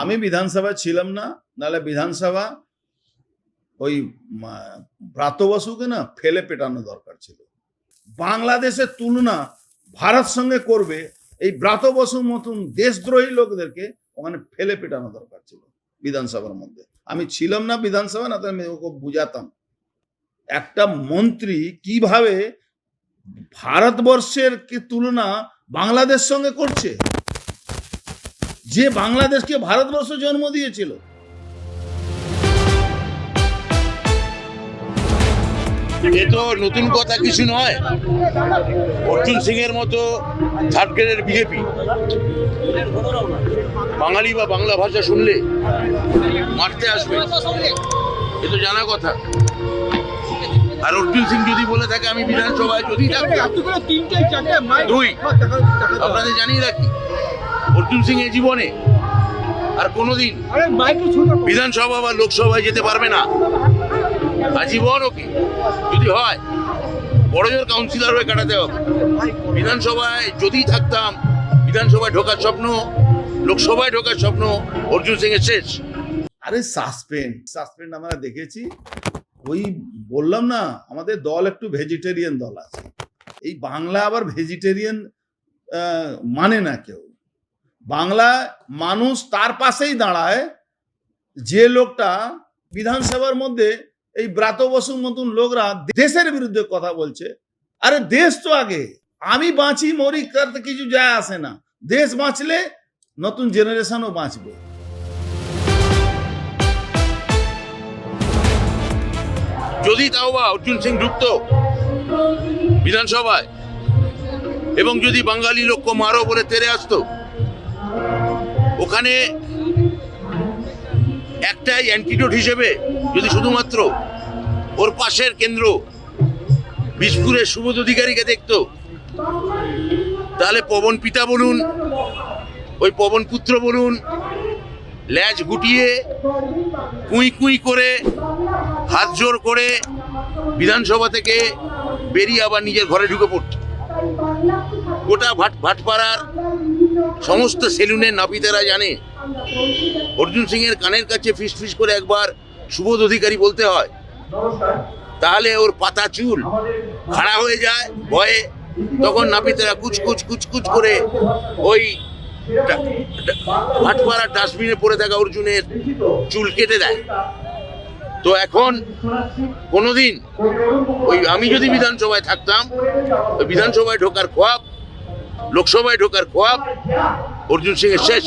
আমি বিধানসভায় ছিলাম না নাহলে বিধানসভা ওই ব্রাত বসুকে না ফেলে পেটানো দরকার ছিল। বাংলাদেশের তুলনা ভারত সঙ্গে করবে এই ব্রাত বসুর মতন দেশদ্রোহী লোকদেরকে ওখানে ফেলে পেটানো দরকার ছিল বিধানসভার মধ্যে। আমি ছিলাম না বিধানসভা না তো আমি ওকে বুঝাতাম। একটা মন্ত্রী কীভাবে ভারতবর্ষের কি তুলনা বাংলাদেশ সঙ্গে করছে? যে বাংলাদেশকে ভারতবর্ষ জন্ম দিয়েছিল। এ তো নতুন কথা কিছু নয়। অর্জুন সিং এর মতো থার্ড গ্রেডের বিজেপি বাঙালি বা বাংলা ভাষা শুনলে মারতে আসবে। এ তো জানা কথা। আর অর্জুন সিং যদি বলে থাকে আমি বিধানসভায় যদি দুই। আপনাদের জানিয়ে রাখি অর্জুন সিং এই জীবনে আর কোনোদিন বিধানসভা বা লোকসভায় যেতে পারবে না। আজীবন ওকে। যদি হয় বড় জোর কাউন্সিলর হয়ে কাটাতে হবে। বিধানসভায় যদি থাকতাম বিধানসভায় ঢোকার স্বপ্ন লোকসভায় ঢোকার স্বপ্ন অর্জুন সিং এর শেষ। আরে সাসপেন্ড সাসপেন্ড আমরা দেখেছি। ওই বললাম না আমাদের দল একটু ভেজিটেরিয়ান দল আছে। এই বাংলা আবার ভেজিটেরিয়ান মানে না কেউ। বাংলা মানুষ তার পাশেই দাঁড়ায়, যে লোকটা বিধানসভার মধ্যে এই ব্রাত বসুর মতন লোকরা দেশের বিরুদ্ধে কথা বলছে, আরে দেশ তো আগে, আমি বাঁচি, মরি তাতে কিছু যায় আসে না, দেশ বাঁচলে নতুন জেনারেশনও বাঁচবে। যদি তাও বা অর্জুন সিং ঢুকত বিধানসভায়, এবং যদি বাঙালি লোক মারো বলে তেরে আসতো ওখানে একটাই অ্যান্টিডোট হিসেবে যদি শুধুমাত্র ওর পাশের কেন্দ্র বিজপুরের সুবোধ অধিকারীকে দেখত, তাহলে পবন পিতা বলুন, ওই পবন পুত্র বলুন, ল্যাজ গুটিয়ে কুঁই কুঁই করে, হাত জোর করে বিধানসভা থেকে বেরিয়ে আবার নিজের ঘরে ঢুকে পড়ত। গোটা ভাট ভাটপাড়ার সমস্ত সেলুনের নাপিতেরা জানে। অর্জুন সিং এর কানের কাছে ফিস ফিস করে একবার সুবোধ অধিকারী বলতে হয়, তাহলে ওর পাতা চুল খাড়া হয়ে যায় ভয়ে। তখন নাপিতেরা কুচকুচ কুচকুচ করে ওই ভাটপাড়ার ডাস্টবিনে পড়ে থাকা অর্জুনের চুল কেটে দেয়। তো এখন কোনোদিন ওই আমি যদি বিধানসভায় থাকতাম বিধানসভায় ঢোকার খোয়াব লোকসভায় ঢোকার খোয়াব অর্জুন সিং এর শেষ